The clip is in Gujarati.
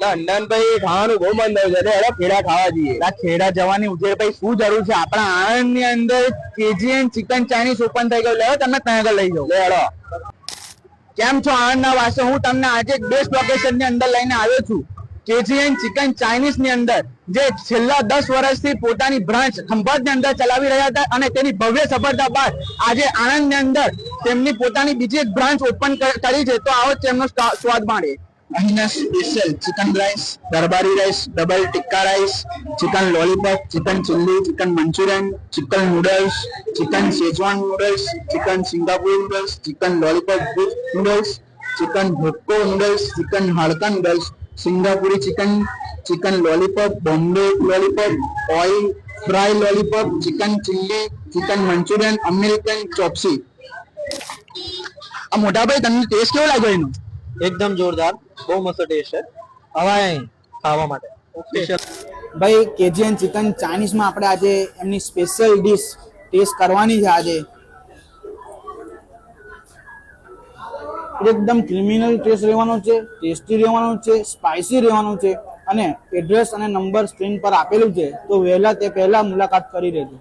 નંદનભાઈ ખાવાનું બહુ મન થયું છે. હેડો ખેડા ખાવા જઈએ. આ ખેડા જવાની ઉજેરભાઈ શું જરૂર છે? આપણા આણંદની અંદર કેજીએન ચિકન ચાઇનીઝ ઓપન થઈ ગયું. લેવો તમે ત્યાં આગળ લઈ લે હેડો. કેમ છો આણંદના વાસો હું તમને આજે એક બેસ્ટ લોકેશનની અંદર લઈને આવ્યો છું. કેજીએન ચિકન ચાઇનીઝની અંદર જે છેલ્લા દસ વર્ષથી પોતાની બ્રાન્ચ ખંભાતની અંદર ચલાવી રહ્યા હતા અને તેની ભવ્ય સફળતા બાદ આજે આણંદની અંદર તેમની પોતાની બીજી એક બ્રાન્ચ ઓપન કરી છે. તો આવો તેમનો સ્વાદ માણીએ. અહીંના સ્પેશિયલ ચિકન રાઈસ દરબારી rice double tikka rice chicken lollipop chicken chilli chicken manchurian chicken noodles chicken schezwan noodles chicken singapuri noodles chicken lollipop noodles chicken ભોક્કો noodles chicken હાડકા noodles singapuri chicken chicken lollipop Bombay lollipop oil fry lollipop chicken chilli chicken manchurian American chop suey આ મોટાભાઈ તમને ટેસ્ટ કેવો લાગ્યો એનો? એકદમ જોરદાર. બહુ મસ્ત ટેસ્ટ છે. ખાવા માટે. ભાઈ કેજીએન ચિકન ચાઇનીઝમાં આપણે આજે એમની સ્પેશિયલ ડીશ ટેસ્ટ કરવાની છે આજે. એકદમ ક્રિમિનલ ટેસ્ટ રહેવાનો છે ટેસ્ટી રહેવાનો છે સ્પાઇસી રહેવાનો છે. અને એડ્રેસ અને નંબર સ્ક્રીન પર આપેલું છે. તો વહેલા તે પહેલા મુલાકાત કરી લેજો.